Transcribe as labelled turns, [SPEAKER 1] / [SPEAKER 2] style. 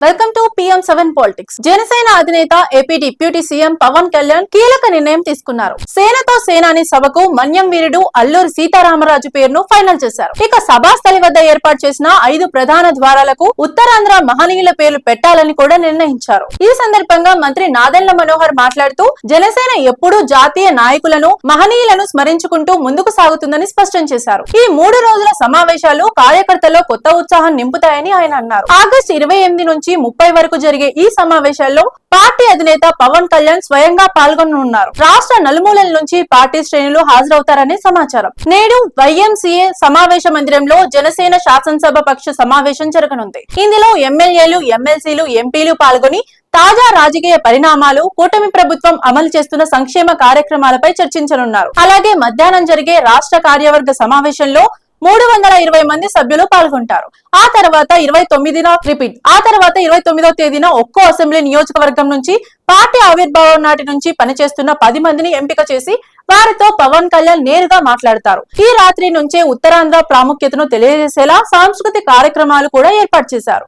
[SPEAKER 1] Welcome to seven politics. Janasena అధినేత AP deputy CM Pawan Kalyan కీలక నిర్ణయం తీసుకున్నారు. సేనతో సేనాని సభకు మన్యం వీరుడు అల్లూరి సీతారామరాజు పేరును ఫైనల్ చేశారు. ఇక సభాస్థలి వద్ద ఏర్పాటు చేసిన ఐదు ప్రధాన ద్వారాలకు ఉత్తరాంధ్ర మహనీయుల పేర్లు పెట్టాలని కూడా నిర్ణయించారు. ఈ సందర్భంగా మంత్రి నాదెండ్ల మనోహర్ మాట్లాడుతూ జనసేన ఎప్పుడూ జాతీయ నాయకులను మహనీయులను స్మరించుకుంటూ ముందుకు సాగుతుందని స్పష్టం చేశారు. ఈ మూడు రోజుల సమావేశాలు కార్యకర్తల్లో కొత్త ఉత్సాహం నింపుతాయని ఆయన అన్నారు. ఆగస్టు ఇరవై ఎనిమిది నుంచి ముప్పై వరకు జరిగే ఈ సమావేశాల్లో పార్టీ అధినేత పవన్ కళ్యాణ్ స్వయంగా పాల్గొనున్నారు రాష్ట్ర నలుమూలల నుంచి పార్టీ శ్రేణులు హాజరవుతారని సమాచారం. నేడు వైఎంసీఏ సమావేశ మందిరంలో జనసేన శాసనసభ పక్ష సమావేశం జరగనుంది. ఇందులో ఎమ్మెల్యేలు ఎమ్మెల్సీలు ఎంపీలు పాల్గొని తాజా రాజకీయ పరిణామాలు కూటమి ప్రభుత్వం అమలు చేస్తున్న సంక్షేమ కార్యక్రమాలపై చర్చించనున్నారు. అలాగే మధ్యాహ్నం జరిగే రాష్ట్ర కార్యవర్గ సమావేశంలో మూడు వందల ఇరవై మంది సభ్యులు పాల్గొంటారు. ఆ తర్వాత ఇరవై తొమ్మిదిన రిపీట్. ఆ తర్వాత ఇరవై తొమ్మిదో తేదీన ఒక్కో అసెంబ్లీ నియోజకవర్గం నుంచి పార్టీ ఆవిర్భావం నాటి నుంచి పనిచేస్తున్న పది మందిని ఎంపిక చేసి వారితో పవన్ కళ్యాణ్ నేరుగా మాట్లాడతారు. ఈ రాత్రి నుంచే ఉత్తరాంధ్ర ప్రాముఖ్యతను తెలియజేసేలా సాంస్కృతిక కార్యక్రమాలు కూడా ఏర్పాటు చేశారు.